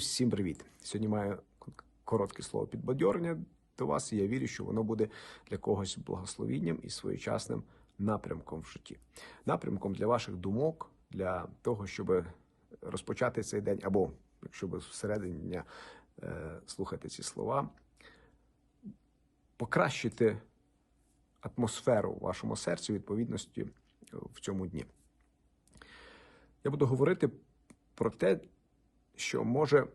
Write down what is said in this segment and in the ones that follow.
всім привіт! Сьогодні маю коротке слово підбадьорення до вас, і я вірю, що воно буде для когось благословінням і своєчасним напрямком в житті. Напрямком для ваших думок, для того, щоб розпочати цей день, або якщо ви всередині дня е, слухати ці слова, покращити атмосферу в вашому серці відповідності в цьому дні. Я буду говорити про те, що може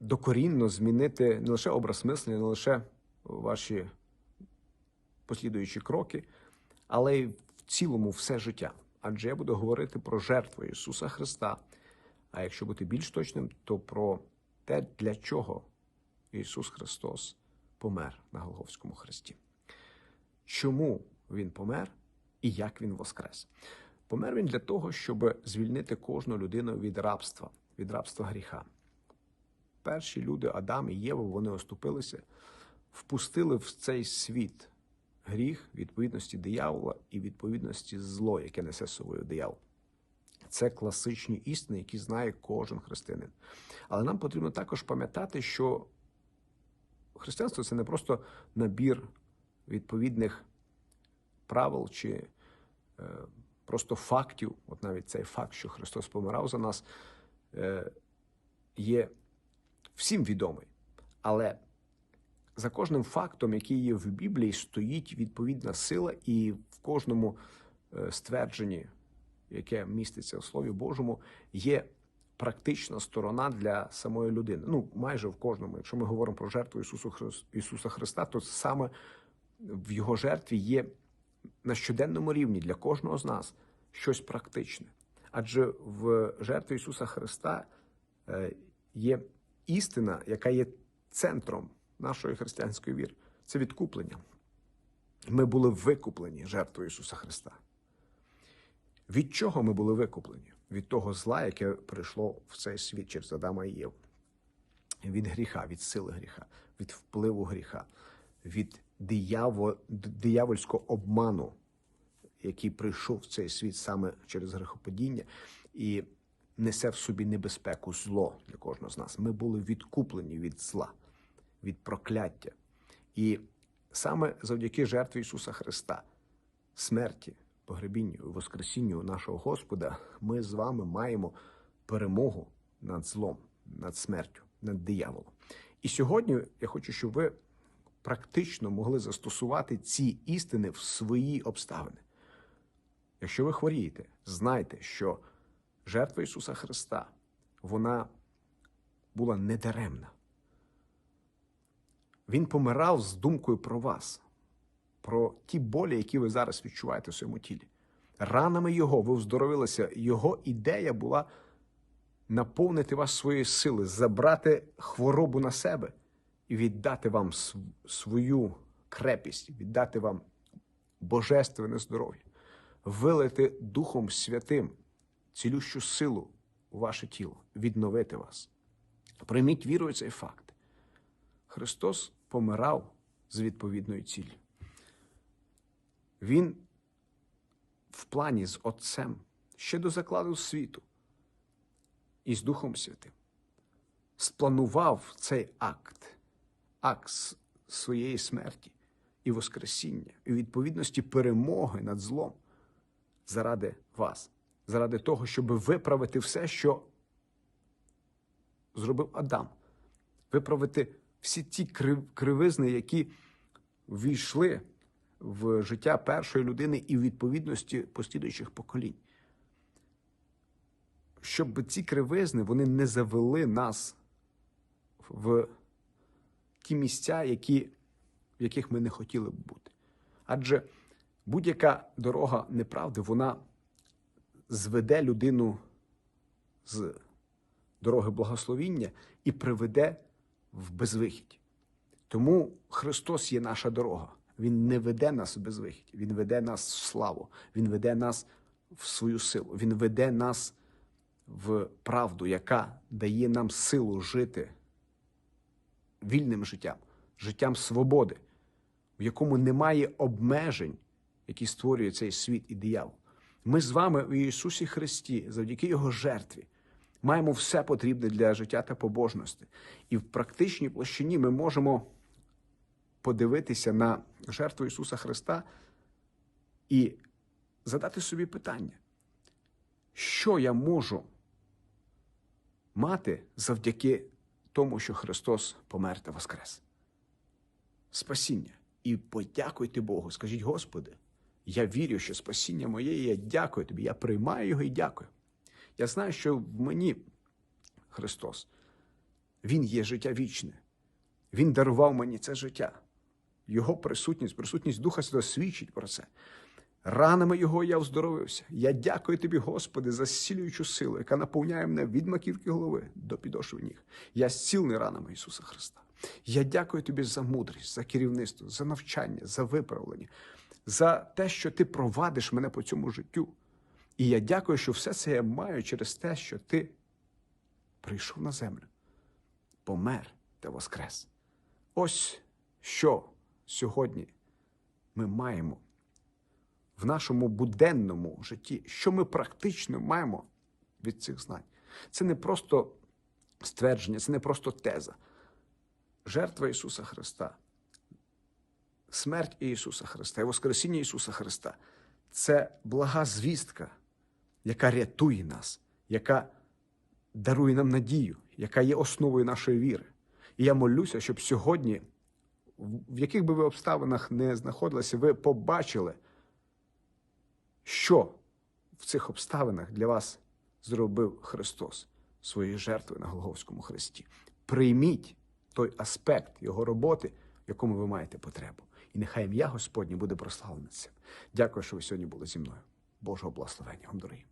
докорінно змінити не лише образ мислення, не лише ваші послідуючі кроки, але й в цілому все життя. Адже я буду говорити про жертву Ісуса Христа. А якщо бути більш точним, то про те, для чого Ісус Христос помер на Голговському хресті. Чому Він помер і як Він воскрес? Помер він для того, щоб звільнити кожну людину від рабства, від рабства гріха. Перші люди, Адам і Єва, вони оступилися, впустили в цей світ гріх відповідності диявола і відповідності зло, яке несе з собою диявол. Це класичні істини, які знає кожен християнин. Але нам потрібно також пам'ятати, що християнство це не просто набір відповідних правил чи е, просто фактів, от навіть цей факт, що Христос помирав за нас, е, є всім відомий. Але за кожним фактом, який є в Біблії, стоїть відповідна сила, і в кожному е, ствердженні, яке міститься в Слові Божому, є практична сторона для самої людини. Ну, майже в кожному. Якщо ми говоримо про жертву Ісуса Христа, то саме в Його жертві є на щоденному рівні для кожного з нас щось практичне. Адже в жертві Ісуса Христа е, є істина, яка є центром нашої християнської віри. Це відкуплення. Ми були викуплені жертвою Ісуса Христа. Від чого ми були викуплені? Від того зла, яке прийшло в цей світ через Адама і Єву. Від гріха, від сили гріха, від впливу гріха, від диявол, диявольського обману, який прийшов в цей світ саме через грехопадіння і несе в собі небезпеку, зло для кожного з нас. Ми були відкуплені від зла, від прокляття. І саме завдяки жертві Ісуса Христа, смерті, погребінню Воскресінню нашого Господа, ми з вами маємо перемогу над злом, над смертю, над дияволом. І сьогодні я хочу, щоб ви практично могли застосувати ці істини в свої обставини. Якщо ви хворієте, знайте, що жертва Ісуса Христа, вона була недаремна. Він помирав з думкою про вас, про ті болі, які ви зараз відчуваєте в своєму тілі. Ранами Його ви вздоровилися. Його ідея була наповнити вас своєю сили, забрати хворобу на себе і віддати вам свою крепість, віддати вам божественне здоров'я, вилити Духом Святим цілющу силу у ваше тіло, відновити вас. Прийміть вірою цей факт. Христос помирав з відповідною ціллю. Він в плані з Отцем ще до закладу світу і з Духом Святим спланував цей акт акт своєї смерті і Воскресіння, і відповідності перемоги над злом заради вас, заради того, щоб виправити все, що зробив Адам, виправити всі ті кривизни, які війшли в життя першої людини і в відповідності послідуючих поколінь. Щоб ці кривизни вони не завели нас в ті місця, які, в яких ми не хотіли б бути. Адже будь-яка дорога неправди, вона зведе людину з дороги благословіння і приведе в безвихідь. Тому Христос є наша дорога. Він не веде нас в безвихідь, Він веде нас в славу, Він веде нас в свою силу, Він веде нас в правду, яка дає нам силу жити вільним життям, життям свободи, в якому немає обмежень, які створює цей світ і диявол. Ми з вами в Ісусі Христі, завдяки Його жертві, маємо все потрібне для життя та побожності. І в практичній площині ми можемо подивитися на жертву Ісуса Христа і задати собі питання, що я можу мати завдяки тому, що Христос помер та воскрес. Спасіння. І подякуйте Богу. Скажіть, Господи, я вірю, що спасіння моє, і я дякую тобі. Я приймаю його і дякую. Я знаю, що в мені Христос, Він є життя вічне. Він дарував мені це життя. Його присутність, присутність Духа Святого свідчить про це. Ранами Його я оздоровився. Я дякую тобі, Господи, за зцілюючу силу, яка наповняє мене від маківки голови до підошви ніг. Я зцілений ранами Ісуса Христа. Я дякую тобі за мудрість, за керівництво, за навчання, за виправлення, за те, що ти провадиш мене по цьому життю. І я дякую, що все це я маю через те, що ти прийшов на землю, помер та воскрес. Ось що сьогодні ми маємо в нашому буденному житті, що ми практично маємо від цих знань. Це не просто ствердження, це не просто теза. Жертва Ісуса Христа, смерть Ісуса Христа і Воскресіння Ісуса Христа це блага звістка, яка рятує нас, яка дарує нам надію, яка є основою нашої віри. І я молюся, щоб сьогодні, в яких би ви обставинах не знаходилися, ви побачили, що в цих обставинах для вас зробив Христос своєю жертвою на Голговському хресті. Прийміть той аспект Його роботи, в якому ви маєте потребу. І нехай ім'я Господнє буде прославлене цим. Дякую, що ви сьогодні були зі мною. Божого благословення вам, дорогі.